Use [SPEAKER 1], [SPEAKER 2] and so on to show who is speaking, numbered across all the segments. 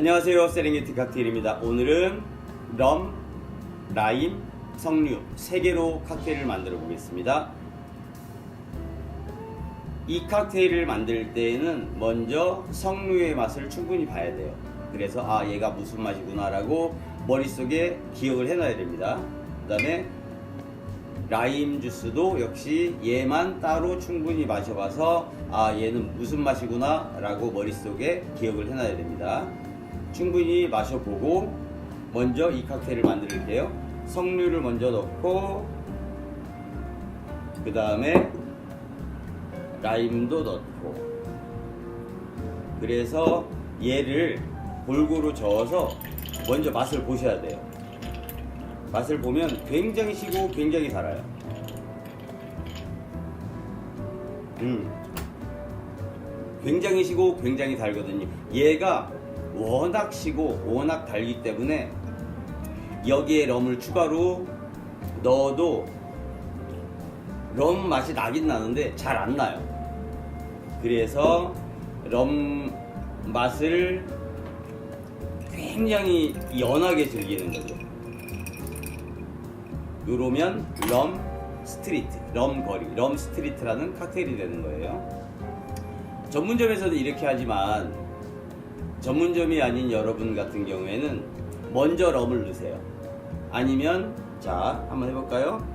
[SPEAKER 1] 안녕하세요. 세렝게티 칵테일입니다. 오늘은 럼, 라임, 석류 세 개로 칵테일을 만들어 보겠습니다. 이 칵테일을 만들 때에는 먼저 석류의 맛을 충분히 봐야 돼요. 그래서 아 얘가 무슨 맛이구나 라고 머릿속에 기억을 해놔야 됩니다. 그 다음에 라임 주스도 역시 얘만 따로 충분히 마셔봐서 아 얘는 무슨 맛이구나 라고 머릿속에 기억을 해놔야 됩니다 충분히 마셔보고 먼저 이 칵테일을 만들게요 석류를 먼저 넣고 그 다음에 라임도 넣고 그래서 얘를 골고루 저어서 먼저 맛을 보셔야 돼요 맛을 보면 굉장히 시고 굉장히 달아요. 음. 굉장히 시고 굉장히 달거든요. 얘가 워낙 시고 워낙 달기 때문에 여기에 럼을 추가로 넣어도 럼 맛이 나긴 나는데 잘 안 나요. 그래서 럼 맛을 굉장히 연하게 즐기는 거죠. 요러면 럼 스트리트, 럼 거리, 럼 스트리트라는 칵테일이 되는 거예요. 전문점에서도 이렇게 하지만 전문점이 아닌 여러분 같은 경우에는 먼저 럼을 넣으세요. 아니면 자 한번 해볼까요?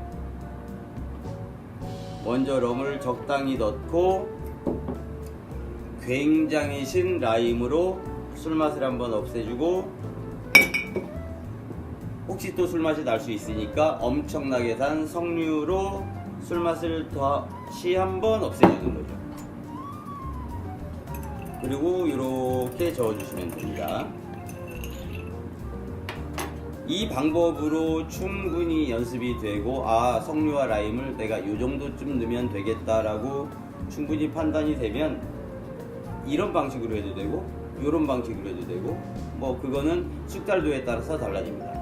[SPEAKER 1] 먼저 럼을 적당히 넣고 굉장히 신 라임으로 술맛을 한번 없애주고 혹시 또 술맛이 날 수 있으니까 엄청나게 단 석류로 술맛을 다시 한번 없애주는 거죠. 그리고 이렇게 저어주시면 됩니다. 이 방법으로 충분히 연습이 되고 아 석류와 라임을 내가 이 정도쯤 넣으면 되겠다라고 충분히 판단이 되면 이런 방식으로 해도 되고 이런 방식으로 해도 되고 뭐 그거는 숙달도에 따라서 달라집니다.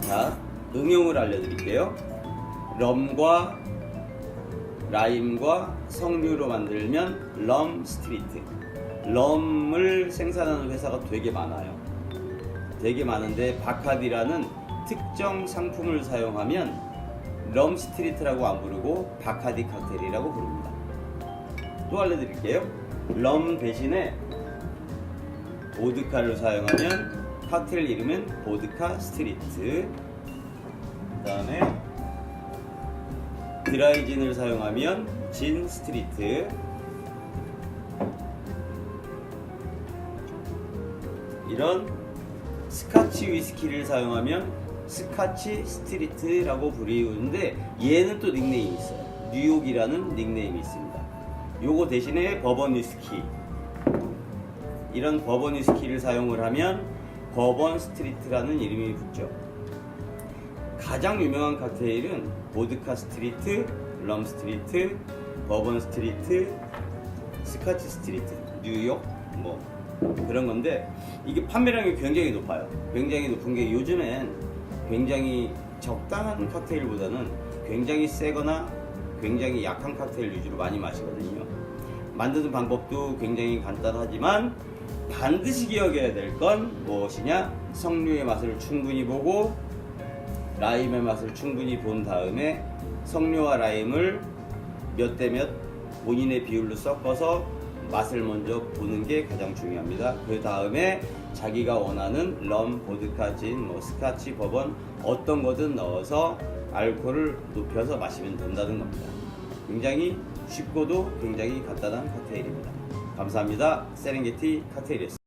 [SPEAKER 1] 자, 응용을 알려드릴게요. 럼과 라임과 석류로 만들면 럼 스트리트. 럼을 생산하는 회사가 되게 많아요. 되게 많은데 바카디라는 특정 상품을 사용하면 럼 스트리트라고 안 부르고 바카디 칵테일이라고 부릅니다. 또 알려드릴게요. 럼 대신에 보드카를 사용하면 칵테일 이름은 보드카 스트리트. 그 다음에 드라이진을 사용하면 진 스트리트. 이런 스카치 위스키를 사용하면 스카치 스트리트라고 부르는데 얘는 또 닉네임이 있어요. 뉴욕이라는 닉네임이 있습니다. 요거 대신에 버번 위스키 이런 버번 위스키를 사용을 하면 버번 스트리트라는 이름이 붙죠. 가장 유명한 칵테일은 보드카 스트리트, 럼 스트리트, 버번 스트리트, 스카치 스트리트, 뉴욕 뭐 그런 건데 이게 판매량이 굉장히 높아요. 굉장히 높은 게 요즘엔 굉장히 적당한 칵테일보다는 굉장히 세거나 굉장히 약한 칵테일 위주로 많이 마시거든요. 만드는 방법도 굉장히 간단하지만 반드시 기억해야 될 건 무엇이냐? 석류의 맛을 충분히 보고 라임의 맛을 충분히 본 다음에 석류와 라임을 몇 대 몇 본인의 비율로 섞어서 맛을 먼저 보는 게 가장 중요합니다. 그 다음에 자기가 원하는 럼, 보드카, 진, 뭐 스카치, 버번 어떤 거든 넣어서 알코올을 높여서 마시면 된다는 겁니다. 굉장히 쉽고도 굉장히 간단한 칵테일입니다. 감사합니다. 세렝게티 칵테일이었습니다.